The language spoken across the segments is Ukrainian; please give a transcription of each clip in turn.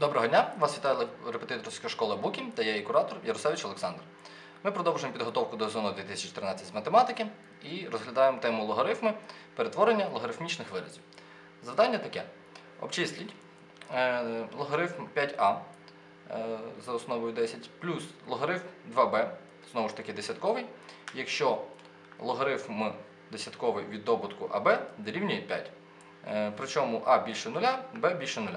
Доброго дня! Вас вітає репетиторська школа Букі та я її куратор Яросевич Олександр. Ми продовжуємо підготовку до ЗОНу 2013 з математики і розглядаємо тему логарифми перетворення логарифмічних виразів. Завдання таке: обчисліть е, логарифм 5а е, за основою 10 плюс логарифм 2b, знову ж таки десятковий, якщо логарифм десятковий від добутку АБ дорівнює 5. Е, Причому А більше 0, Б більше 0.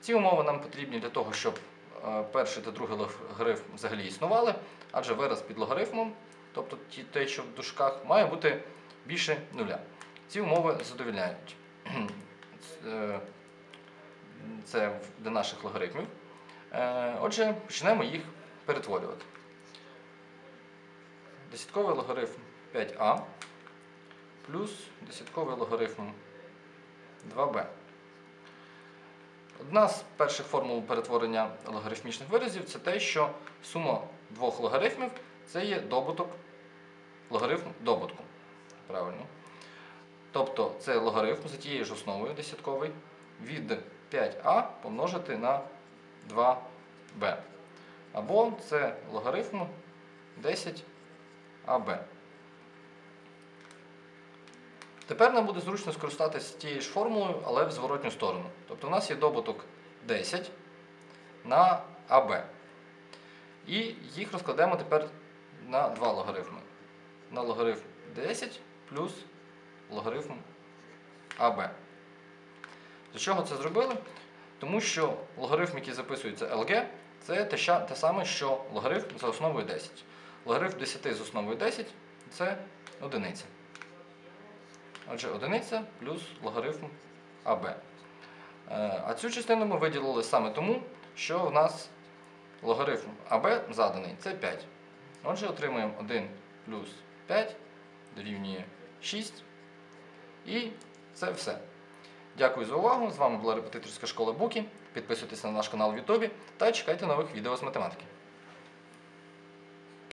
Ці умови нам потрібні для того, щоб е, перший та другий логарифм взагалі існували, адже вираз під логарифмом, тобто те, що в дужках, має бути більше нуля. Ці умови задовільняють. Е, Це для наших логарифмів. Е, Отже, почнемо їх перетворювати. Десятковий логарифм 5а плюс десятковий логарифм 2b. Одна з перших формул перетворення логарифмічних виразів це те, що сума двох логарифмів це є добуток логарифм добутку. Правильно. Тобто це логарифм за тією ж основою десятковий від 5а помножити на 2b. Або це логарифм 10аб. Тепер нам буде зручно скористатися тією ж формулою, але в зворотню сторону. Тобто у нас є добуток 10 на АБ. І їх розкладемо тепер на два логарифми. На логарифм 10 плюс логарифм АБ. Для чого це зробили? Тому що логарифм, який записується LG, це те саме, що логарифм за основою 10. Логарифм 10 з основою 10 це одиниця. Отже, одиниця плюс логарифм АБ. Е, А цю частину ми виділили саме тому, що в нас логарифм АБ заданий це 5. Отже, отримуємо 1 плюс 5 дорівнює 6. І це все. Дякую за увагу. З вами була репетиторська школа Букі. Підписуйтесь на наш канал в Ютубі та чекайте нових відео з математики.